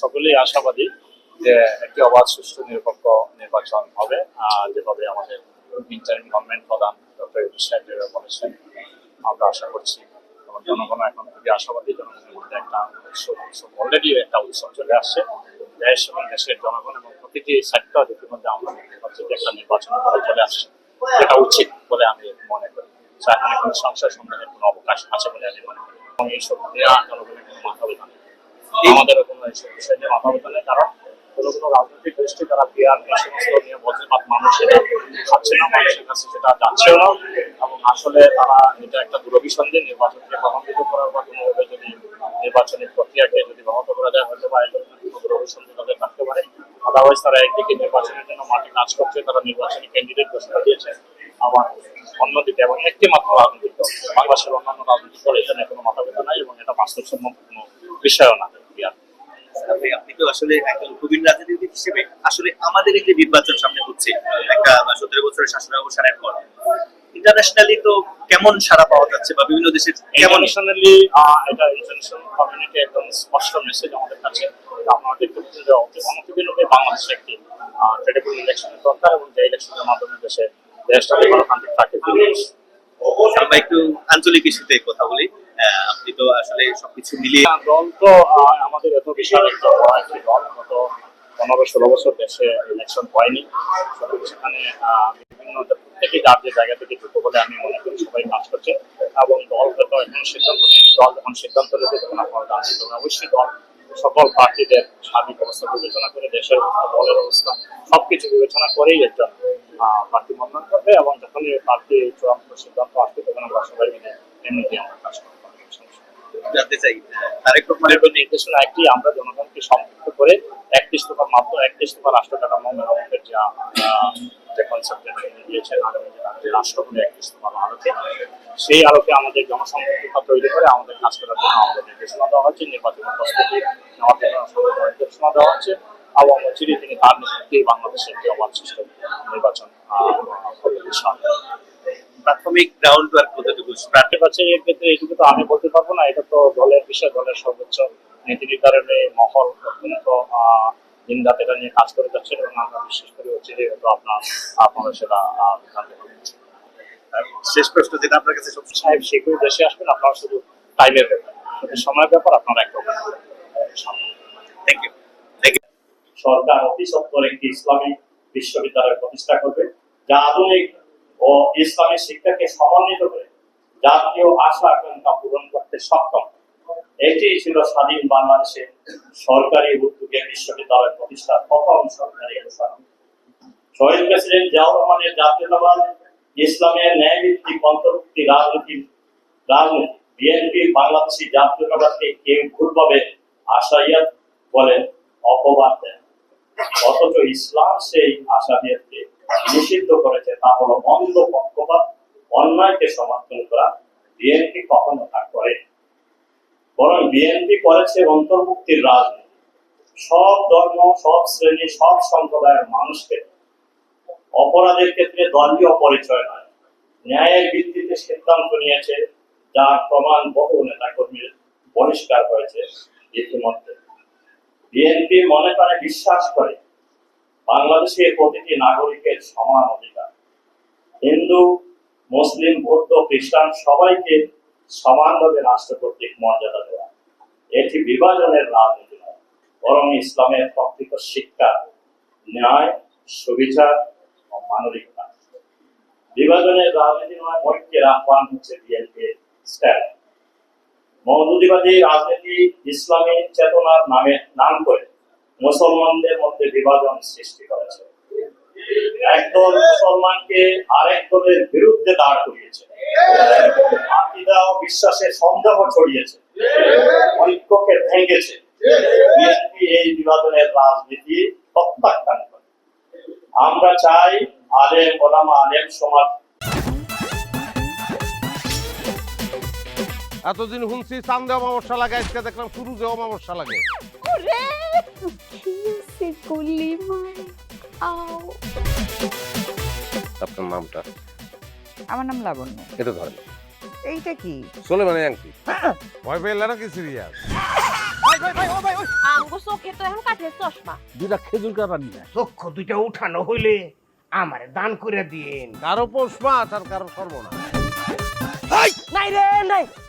সকলেই আশাবাদী যে একটি অবাধ সুষ্ঠু নিরপেক্ষ নির্বাচন হবে যেভাবে আমাদের ইন্টারিম গভর্নমেন্ট প্রধান ডক্টর বলেছেন আমরা আশা করছি এবং জনগণ এখন খুবই আশাবাদী, জনগণের মধ্যে একটা উৎসব অলরেডি একটা উৎসব চলে আসছে। দেশ এবং দেশের জনগণ এবং প্রতিটি সেক্টর ইতিমধ্যে আমরা দেখতে একটা নির্বাচন করে চলে আসছে। যেটা উচিত বলে আমি মনে করি। এখন কোনো সংসার সন্দেহের কোনো অবকাশ আছে বলে আমি মনে করি। এবং এইসব দেওয়া জনগণের কোনো মাথা ব্যথা নেই। আমাদেরও কোনো বিষয় নিয়ে মাথা ব্যথা নেই। কারণ কোনো কোনো রাজনৈতিক গোষ্ঠী, তারা বিয়ার এই সমস্ত নিয়ে বলছে বা খাচ্ছে না, মানুষের কাছে সেটা যাচ্ছেও না। এবং আসলে তারা এটা একটা দুরভিসন্ধি, নির্বাচনকে প্রভাবিত করার বা কোনোভাবে যদি নির্বাচনী প্রক্রিয়াকে যদি ব্যাহত করা যায়, হয়তো বা ধরনের কোনো দুরভিসন্ধি তাদের থাকতে পারে। আদারওয়াইজ তারা একদিকে নির্বাচনের জন্য মাঠে কাজ করছে, তারা নির্বাচনী ক্যান্ডিডেট ঘোষণা দিয়েছে। আবার অন্যদিকে এবং একটি মাত্র রাজনৈতিক দল, বাংলাদেশের অন্যান্য রাজনৈতিক দল, এখানে কোনো মাথা ব্যথা নাই এবং এটা বাস্তবসম্মত কোনো বিষয়ও না। ভাই, আপনি তো আসলে একজন প্রবীণ রাজনীতিবিদ হিসেবে আসলে আমাদের এই যে নির্বাচন সামনে হচ্ছে একটা সতেরো বছরের শাসন অবসানের পর ইন্টারন্যাশনালি তো কেমন সারা পাওয়া যাচ্ছে বা বিভিন্ন দেশের কেমন? ইন্টারন্যাশনালি এটা ইন্টারন্যাশনাল কমিউনিটি একদম স্পষ্ট মেসেজ আমাদের কাছে। আপনারা দেখতে পাচ্ছেন যে একটি ক্রেডিবল ইলেকশনের দরকার এবং যে ইলেকশনের মাধ্যমে দেশে দেশটা গণতান্ত্রিক থাকে। আমরা একটু আঞ্চলিক ইস্যুতে কথা বলি। আপনি তো আসলে সবকিছু মিলিয়ে দল তো আমাদের এত বিশাল একটা দল গত পনেরো ষোলো বছর দেশে ইলেকশন হয়নি। সেখানে বিভিন্ন প্রত্যেকে যার যে জায়গা থেকে দ্রুত বলে আমি মনে করি সবাই কাজ করছে। এবং দল হয়তো এখন সিদ্ধান্ত নেয়নি। দল যখন সিদ্ধান্ত নেবে, তখন আপনারা জানতে অবশ্যই দল, সকল প্রার্থীদের সার্বিক অবস্থা বিবেচনা করে, দেশের দলের অবস্থা, সবকিছু বিবেচনা করেই একজন প্রার্থী মনোনয়ন করবে এবং যখনই চূড়ান্ত সিদ্ধান্ত আসবে, তখন আমরা সবাই মিলে আমরা কাজ করব। জানতে নির্দেশনা জনগণকে করে মাত্র রাষ্ট্র যা যে সেই আলোকে আমাদের জনসম্পৃক্ততা তৈরি করে আমাদের কাজ করার জন্য আমাদের নির্দেশনা দেওয়া হচ্ছে, নির্বাচন প্রস্তুতি নেওয়ার জন্য নির্দেশনা দেওয়া হচ্ছে। এবং চিঠি তিনি তার নেতৃত্বেই বাংলাদেশে একটি অবাধ নির্বাচন। প্রাথমিক গ্রাউন্ড ওয়ার্ক কতটুকু এর ক্ষেত্রে এইটুকু তো আমি বলতে পারব না এটা তো দলের বিষয় দলের সর্বোচ্চ নীতি নির্ধারণে মহল অত্যন্ত আহ, দিনরাত এটা নিয়ে কাজ করে যাচ্ছে এবং আমরা বিশেষ করে হচ্ছে যে আপনার আপনারা সেটা জানতে পারবেন শেষ প্রশ্ন যেটা আপনার কাছে সব সাহেব শীঘ্রই দেশে আসবেন আপনারা শুধু টাইমের ব্যাপার। সময়ের ব্যাপার আপনারা একদম থ্যাংক ইউ সরকার অতি সত্বর একটি ইসলামিক বিশ্ববিদ্যালয় প্রতিষ্ঠা করবে। যা আধুনিক ও ইসলামী শিক্ষাকে সমন্বিত করে জাতীয় আশা আকাঙ্ক্ষা পূরণ করতে সক্ষম। এটি ছিল স্বাধীন বাংলাদেশে সরকারি উদ্যোগে বিশ্ববিদ্যালয় প্রতিষ্ঠার প্রথম সরকারি অনুসরণ শহীদ প্রেসিডেন্ট জিয়াউর রহমানের জাতীয়তাবাদ, ইসলামের ন্যায়ভিত্তিক অন্তর্ভুক্তি রাজনীতি রাজনীতি, বিএনপি বাংলাদেশি জাতীয়তাবাদকে কেউ ভুলভাবে আশাইয়াত বলেন, অপবাদ দেন। অথচ ইসলাম সেই আশাবিয়াতকে নিষিদ্ধ করেছে। তা হলো অন্ধ পক্ষপাত, অন্যায়কে সমর্থন করা। বিএনপি কখনো তা করে বরং বিএনপি করেছে অন্তর্ভুক্তির রাজনীতি। সব ধর্ম, সব শ্রেণি, সব সম্প্রদায়ের মানুষকে অপরাধের ক্ষেত্রে দলীয় পরিচয় নয়, ন্যায়ের ভিত্তিতে সিদ্ধান্ত নিয়েছে, যার প্রমাণ বহু নেতাকর্মীর বহিষ্কার হয়েছে ইতিমধ্যে। বিএনপি মনে করে, বিশ্বাস করে বাংলাদেশের প্রতিটি নাগরিকের সমান অধিকার। হিন্দু, মুসলিম, বৌদ্ধ, খ্রিস্টান সবাইকে সমানভাবে রাষ্ট্র কর্তৃক মর্যাদা দেওয়া। এটি বিভাজনের রাজনীতি নয়, বরং ইসলামের প্রকৃত শিক্ষা, ন্যায়, সুবিচার ও মানবিকতা বিভাজনের রাজনীতি নয়, ঐক্যের আহ্বান হচ্ছে বিএনপির স্ট্যান্ড। মৌদুদিবাদী রাজনীতি, ইসলামী চেতনার নামে নাম করে মুসলমানদের মধ্যে বিভাজন সৃষ্টি করেছে। একদল মুসলমানকে আরেক দলের বিরুদ্ধে দাঁড় করিয়েছে। আকিদা ও বিশ্বাসের সন্দেহ ছড়িয়েছে। ঐক্যকে ভেঙেছে। এই বিভাজনের রাজনীতি প্রত্যাখ্যান করে। আমরা চাই আলেম, ওলামা, আলেম সমাজ এতদিন শুনছি চান্দে অমাবস্যা লাগে আজকে দেখলাম শুরু যে অমাবস্যা লাগে। ওরে কিসে গুলি মার আও। আপনার নামটা? আমার নাম লাবণ্য। এটা ধরেন। এইটা কি? চলে মানে আংটি ভয় পেলে নাকি সিরিয়াস? আমগো চোখে তো এখন কাঠের চশমা। দুইটা খেজুর চক্ষু দুইটা উঠানো হইলে আমারে দান করে দিন কারও পৌষ মাস আর কারও সর্বনা নাই রে নাই।